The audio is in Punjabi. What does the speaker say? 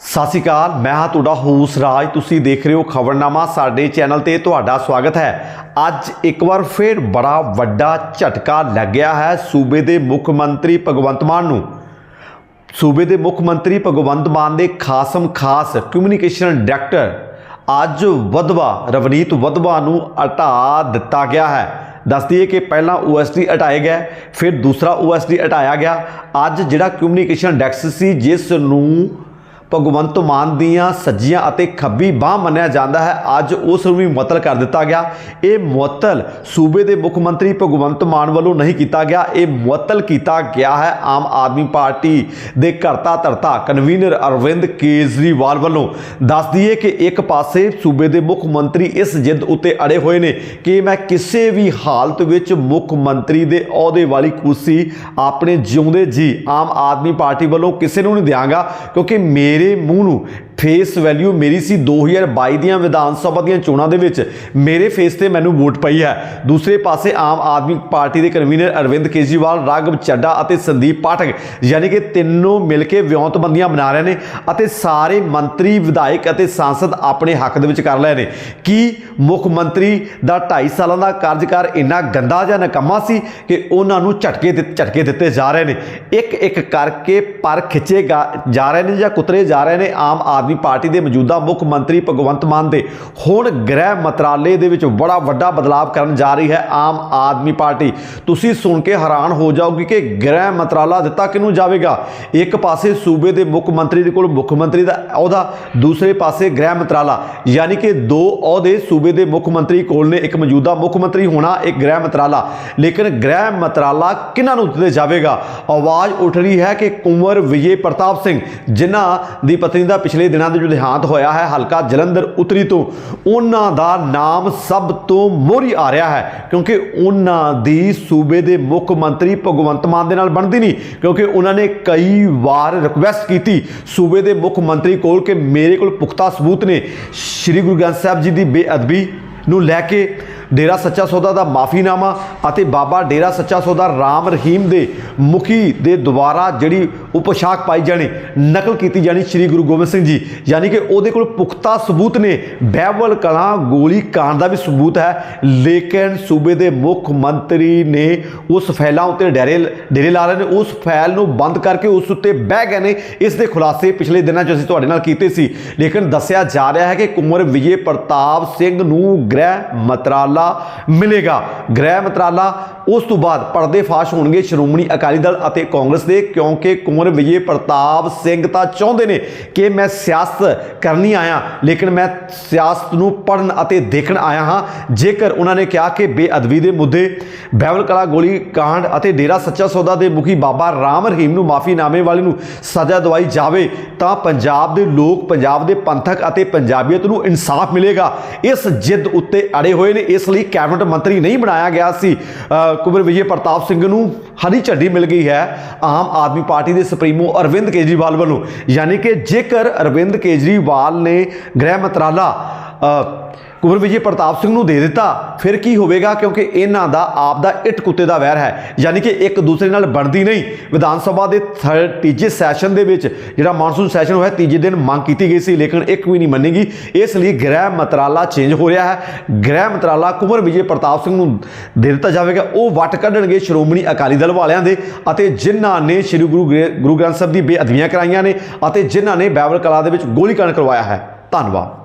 ਸਤਿ ਸ਼੍ਰੀ ਅਕਾਲ, ਮੈਂ ਹਾਂ ਤੁਹਾਡਾ ਹੋਸ ਰਾਜ। ਤੁਸੀਂ ਦੇਖ ਰਹੇ ਹੋ ਖਬਰਨਾਮਾ, ਸਾਡੇ ਚੈਨਲ ਤੇ ਤੁਹਾਡਾ ਸਵਾਗਤ ਹੈ। ਅੱਜ ਇੱਕ ਵਾਰ ਫਿਰ ਬੜਾ ਵੱਡਾ ਝਟਕਾ ਲੱਗਿਆ ਹੈ ਸੂਬੇ ਦੇ ਮੁੱਖ ਮੰਤਰੀ ਭਗਵੰਤ ਮਾਨ ਨੂੰ। ਸੂਬੇ ਦੇ ਮੁੱਖ ਮੰਤਰੀ ਭਗਵੰਤ ਮਾਨ ਦੇ ਖਾਸਮ ਖਾਸ ਕਮਿਊਨੀਕੇਸ਼ਨ ਡਾਇਰੈਕਟਰ ਅੱਜ ਵਧਵਾ ਰਵਨੀਤ ਵਧਵਾ ਨੂੰ ਹਟਾ ਦਿੱਤਾ ਗਿਆ ਹੈ। ਦੱਸਦੀ ਹੈ ਕਿ ਪਹਿਲਾਂ OSD ਹਟਾਏ ਗਏ, ਫਿਰ ਦੂਸਰਾ OSD ਹਟਾਇਆ ਗਿਆ। ਅੱਜ ਜਿਹੜਾ ਕਮਿਊਨੀਕੇਸ਼ਨ ਡੈਕਸ ਸੀ, ਜਿਸ ਨੂੰ ਭਗਵੰਤ ਮਾਨ ਦੀਆਂ ਸੱਜੀਆਂ ਅਤੇ ਖੱਬੀ ਬਾਹ ਮੰਨਿਆ ਜਾਂਦਾ ਹੈ। ਅੱਜ ਉਸ ਨੂੰ ਵੀ ਮੁਅੱਤਲ ਕਰ ਦਿੱਤਾ ਗਿਆ। ਇਹ ਮੁਅੱਤਲ ਸੂਬੇ ਦੇ ਮੁੱਖ ਮੰਤਰੀ ਭਗਵੰਤ ਮਾਨ ਵੱਲੋਂ ਨਹੀਂ ਕੀਤਾ ਗਿਆ। ਇਹ ਮੁਅੱਤਲ ਕੀਤਾ ਗਿਆ ਹੈ ਆਮ ਆਦਮੀ ਪਾਰਟੀ ਦੇ ਕਰਤਾ ਧਰਤਾ ਕਨਵੀਨਰ ਅਰਵਿੰਦ ਕੇਜਰੀਵਾਲ ਵੱਲੋਂ। ਦੱਸ ਦਈਏ ਕਿ ਇੱਕ ਪਾਸੇ ਸੂਬੇ ਦੇ ਮੁੱਖ ਮੰਤਰੀ ਇਸ ਜਿੱਦ ਉੱਤੇ ਅੜੇ ਹੋਏ ਨੇ ਕਿ ਮੈਂ ਕਿਸੇ ਵੀ ਹਾਲਤ ਵਿੱਚ ਮੁੱਖ ਮੰਤਰੀ ਦੇ ਅਹੁਦੇ ਵਾਲੀ ਕੁਰਸੀ ਆਪਣੇ ਜਿਉਂਦੇ ਜੀ ਆਮ ਆਦਮੀ ਪਾਰਟੀ ਵੱਲੋਂ ਕਿਸੇ ਨੂੰ ਨਹੀਂ ਦਿਆਂਗਾ, ਕਿਉਂਕਿ ਮੇਰੇ ਮੇਰੇ ਮੂੰਹ ਨੂੰ ਫੇਸ ਵੈਲਿਊ ਮੇਰੀ ਸੀ 2022 ਦੀਆਂ ਵਿਧਾਨ ਸਭਾ ਦੀਆਂ ਚੋਣਾਂ ਦੇ ਵਿੱਚ, ਮੇਰੇ ਫੇਸ ਤੇ ਮੈਨੂੰ ਵੋਟ ਪਈ ਹੈ। ਦੂਸਰੇ ਪਾਸੇ ਆਮ ਆਦਮੀ ਪਾਰਟੀ ਦੇ ਕਨਵੀਨਰ ਅਰਵਿੰਦ ਕੇਜਰੀਵਾਲ, ਰਾਘਵ ਚੱਡਾ ਅਤੇ ਸੰਦੀਪ ਪਾਠਕ, ਯਾਨੀ ਕਿ ਤਿੰਨੋਂ ਮਿਲ ਕੇ ਵਿਉਂਤਬੰਦੀਆਂ ਬਣਾ ਰਹੇ ਨੇ ਅਤੇ ਸਾਰੇ ਮੰਤਰੀ, ਵਿਧਾਇਕ ਅਤੇ ਸਾਂਸਦ ਆਪਣੇ ਹੱਕ ਦੇ ਵਿੱਚ ਕਰ ਲਏ ਨੇ। ਕੀ ਮੁੱਖ ਮੰਤਰੀ ਦਾ 2.5 ਸਾਲਾਂ ਦਾ ਕਾਰਜਕਾਰ ਇੰਨਾ ਗੰਦਾ ਜਾਂ ਨਕਮਾ ਸੀ ਕਿ ਉਹਨਾਂ ਨੂੰ ਝਟਕੇ ਦਿੱਤ- ਝਟਕੇ ਦਿੱਤੇ ਜਾ ਰਹੇ ਨੇ? ਇੱਕ ਇੱਕ ਕਰਕੇ ਪਰ ਖਿੱਚੇ ਗਾ- ਜਾ ਰਹੇ ਨੇ ਜਾਂ ਕੁਤਰੇ ਜਾ ਰਹੇ ਨੇ ਆਮ ਆਦਮੀ ਪਾਰਟੀ ਦੇ ਮੌਜੂਦਾ ਮੁੱਖ ਮੰਤਰੀ ਭਗਵੰਤ ਮਾਨ ਦੇ। ਹੁਣ ਗ੍ਰਹਿ ਮੰਤਰਾਲੇ ਦੇ ਵਿੱਚ ਬੜਾ ਵੱਡਾ ਬਦਲਾਅ ਕਰਨ ਜਾ ਰਹੀ ਹੈ ਆਮ ਆਦਮੀ ਪਾਰਟੀ। ਤੁਸੀਂ ਸੁਣ ਕੇ ਹੈਰਾਨ ਹੋ ਜਾਓਗੇ ਕਿ ਗ੍ਰਹਿ ਮੰਤਰਾਲਾ ਦਿੱਤਾ ਕਿਹਨੂੰ ਜਾਵੇਗਾ? ਇੱਕ ਪਾਸੇ ਸੂਬੇ ਦੇ ਮੁੱਖ ਮੰਤਰੀ ਦੇ ਕੋਲ ਮੁੱਖ ਮੰਤਰੀ ਦਾ ਅਹੁਦਾ, ਦੂਸਰੇ ਪਾਸੇ ਗ੍ਰਹਿ ਮੰਤਰਾਲਾ। ਯਾਨੀ ਕਿ ਦੋ ਅਹੁਦੇ ਸੂਬੇ ਦੇ ਮੁੱਖ ਮੰਤਰੀ ਕੋਲ ਨੇ, ਇੱਕ ਮੌਜੂਦਾ ਮੁੱਖ ਮੰਤਰੀ ਹੋਣਾ, ਇੱਕ ਗ੍ਰਹਿ ਮੰਤਰਾਲਾ। ਲੇਕਿਨ ਗ੍ਰਹਿ ਮੰਤਰਾਲਾ ਕਿਹਨਾਂ ਨੂੰ ਦਿੱਤੇ ਜਾਵੇਗਾ? ਆਵਾਜ਼ ਉੱਠ ਰਹੀ ਹੈ ਕਿ ਕੁੰਵਰ ਵਿਜੇ ਪ੍ਰਤਾਪ ਸਿੰਘ, ਜਿਨ੍ਹਾਂ ਦੀ ਪਤਨੀ ਦਾ ਪਿਛਲੇ ਦਿਨਾਂ ਦੇ ਜੋ ਦੇਹਾਂਤ ਹੋਇਆ ਹੈ। ਹਲਕਾ ਜਲੰਧਰ ਉਤਰੀ ਤੋਂ ਉਹਨਾਂ ਦਾ ਨਾਮ ਸਭ ਤੋਂ ਮੋਹਰੀ ਆ ਰਿਹਾ ਹੈ ਕਿਉਂਕਿ ਉਹਨਾਂ ਦੀ ਸੂਬੇ ਦੇ ਮੁੱਖ ਮੰਤਰੀ ਭਗਵੰਤ ਮਾਨ ਦੇ ਨਾਲ ਬਣਦੀ ਨਹੀਂ, ਕਿਉਂਕਿ ਉਹਨਾਂ ਨੇ ਕਈ ਵਾਰ ਰਿਕੁਐਸਟ ਕੀਤੀ ਸੂਬੇ ਦੇ ਮੁੱਖ ਮੰਤਰੀ ਕੋਲ ਕਿ ਮੇਰੇ ਕੋਲ ਪੁਖਤਾ ਸਬੂਤ ਨੇ। ਸ੍ਰੀ ਗੁਰੂ ਗ੍ਰੰਥ ਸਾਹਿਬ ਜੀ ਦੀ ਬੇਅਦਬੀ ਨੂੰ ਲੈ ਕੇ ਡੇਰਾ ਸੱਚਾ ਸੌਦਾ ਦਾ ਮਾਫੀਨਾਮਾ ਅਤੇ ਬਾਬਾ ਡੇਰਾ ਸੱਚਾ ਸੌਦਾ ਰਾਮ ਰਹੀਮ ਦੇ ਮੁਖੀ ਦੇ ਦੁਆਰਾ ਜਿਹੜੀ ਉਪਸ਼ਾਕ ਪਾਈ ਜਾਣੀ, ਨਕਲ ਕੀਤੀ ਜਾਣੀ ਸ੍ਰੀ ਗੁਰੂ ਗੋਬਿੰਦ ਸਿੰਘ ਜੀ। ਯਾਨੀ ਕਿ ਉਹਦੇ ਕੋਲ ਪੁਖਤਾ ਸਬੂਤ ਨੇ। ਬਹਿਵਲ ਕਲਾਂ ਗੋਲੀ ਕਾਂਡ ਦਾ ਵੀ ਸਬੂਤ ਹੈ। ਲੇਕਿਨ ਸੂਬੇ ਦੇ ਮੁੱਖ ਮੰਤਰੀ ਨੇ ਉਸ ਫੈਲਾਂ ਉੱਤੇ ਡੇਰੇ ਡੇਰੇ ਲਾ ਰਹੇ ਨੇ। ਉਸ ਫੈਲ ਨੂੰ ਬੰਦ ਕਰਕੇ ਉਸ ਉੱਤੇ ਬਹਿ ਗਏ ਨੇ। ਇਸ ਦੇ ਖੁਲਾਸੇ ਪਿਛਲੇ ਦਿਨਾਂ 'ਚ ਅਸੀਂ ਤੁਹਾਡੇ ਨਾਲ ਕੀਤੇ ਸੀ। ਲੇਕਿਨ ਦੱਸਿਆ ਜਾ ਰਿਹਾ ਹੈ ਕਿ ਕੁੰਵਰ ਵਿਜੇ ਪ੍ਰਤਾਪ ਸਿੰਘ ਨੂੰ ਗ੍ਰਹਿ ਮੰਤਰਾਲਾ ਮਿਲੇਗਾ। ਗ੍ਰਹਿ ਮੰਤਰਾਲਾ ਉਸ ਤੋਂ ਬਾਅਦ ਪਰਦੇ ਫਾਸ਼ ਹੋਣਗੇ। ਸ਼੍ਰੋਮਣੀ ਅਕਾਲੀ ਦਲ ਅਤੇ ਕਾਂਗਰਸ ਦੇ, ਕਿਉਂਕਿ ਕੁੰਵਰ ਵਿਜੇ ਪ੍ਰਤਾਪ ਸਿੰਘ ਤਾਂ ਚਾਹੁੰਦੇ ਨੇ ਕਿ ਮੈਂ ਸਿਆਸਤ ਕਰਨੀ ਆਇਆ, ਲੇਕਿਨ ਮੈਂ ਸਿਆਸਤ ਨੂੰ ਪੜਨ ਅਤੇ ਦੇਖਣ ਆਇਆ ਹਾਂ। ਜੇਕਰ ਉਹਨਾਂ ਨੇ ਕਿਹਾ ਕਿ ਬੇਅਦਬੀ ਦੇ ਮੁੱਦੇ, ਬਹਿਬਲ ਕਲਾ, ਗੋਲੀ ਕਾਂਡ ਅਤੇ ਡੇਰਾ ਸੱਚਾ ਸੌਦਾ ਦੇ ਮੁਖੀ ਬਾਬਾ ਰਾਮ ਰਹੀਮ ਨੂੰ ਮਾਫੀਨਾਮੇ ਵਾਲੇ ਨੂੰ ਸਜ਼ਾ ਦਵਾਈ ਜਾਵੇ, ਤਾਂ ਪੰਜਾਬ ਦੇ ਲੋਕ, ਪੰਜਾਬ ਦੇ ਪੰਥਕ ਅਤੇ ਪੰਜਾਬੀਅਤ ਨੂੰ ਇਨਸਾਫ ਮਿਲੇਗਾ। ਇਸ ਜਿੱਦ ਉੱਤੇ ਅੜੇ ਹੋਏ ਨੇ। ਇਸ ਲਈ ਕੈਬਨਿਟ ਮੰਤਰੀ ਨਹੀਂ ਬਣਾਇਆ ਗਿਆ ਸੀ। ਅ, ਵਿਜੇ ਪ੍ਰਤਾਪ ਸਿੰਘ ਨੂੰ ਹਰੀ ਝੰਡੀ ਮਿਲ ਗਈ ਹੈ ਆਮ ਆਦਮੀ ਪਾਰਟੀ ਦੇ ਸੁਪਰੀਮੋ ਅਰਵਿੰਦ ਕੇਜਰੀਵਾਲ ਵੱਲੋਂ। ਯਾਨੀ ਕਿ ਜੇਕਰ ਅਰਵਿੰਦ ਕੇਜਰੀਵਾਲ ਨੇ ਗ੍ਰਹਿ ਮੰਤਰਾਲਾ ਕੁੰਵਰ ਵਿਜੇ ਪ੍ਰਤਾਪ ਸਿੰਘ ਨੂੰ ਦੇ ਦਿੱਤਾ। ਫਿਰ ਕੀ ਹੋਵੇਗਾ? ਕਿਉਂਕਿ ਇਹਨਾਂ ਦਾ ਆਪ ਦਾ ਇੱਟ ਕੁੱਤੇ ਦਾ ਵੈਰ ਹੈ। ਯਾਨੀ ਕਿ ਇੱਕ ਦੂਸਰੇ ਨਾਲ ਬਣਦੀ ਨਹੀਂ। ਵਿਧਾਨ ਸਭਾ ਦੇ ਥਰਡ ਤੀਜੇ ਸੈਸ਼ਨ ਦੇ ਵਿੱਚ ਜਿਹੜਾ ਮਾਨਸੂਨ ਸੈਸ਼ਨ ਹੋਇਆ, ਤੀਜੇ ਦਿਨ ਮੰਗ ਕੀਤੀ ਗਈ ਸੀ, ਲੇਕਿਨ ਇੱਕ ਵੀ ਨਹੀਂ ਮੰਨੇਗੀ ਇਸ ਲਈ ਗ੍ਰਹਿ ਮੰਤਰਾਲਾ ਚੇਂਜ ਹੋ ਰਿਹਾ ਹੈ। ਗ੍ਰਹਿ ਮੰਤਰਾਲਾ ਕੁੰਵਰ ਵਿਜੇ ਪ੍ਰਤਾਪ ਸਿੰਘ ਨੂੰ ਦੇ ਦਿੱਤਾ ਜਾਵੇਗਾ। ਉਹ ਵੱਟ ਕੱਢਣਗੇ ਸ਼੍ਰੋਮਣੀ ਅਕਾਲੀ ਦਲ ਵਾਲਿਆਂ ਦੇ ਅਤੇ ਜਿਨ੍ਹਾਂ ਨੇ ਸ੍ਰੀ ਗੁਰੂ ਗ੍ਰੇ- ਗੁਰੂ ਗ੍ਰੰਥ ਸਾਹਿਬ ਦੀ ਬੇਅਦਬੀਆਂ ਕਰਾਈਆਂ ਨੇ ਅਤੇ ਜਿਨ੍ਹਾਂ ਨੇ ਬਾਈਬਲ ਕਲਾ ਦੇ ਵਿੱਚ ਗੋਲੀकांड ਕਰਵਾਇਆ ਹੈ। ਧੰਨਵਾਦ।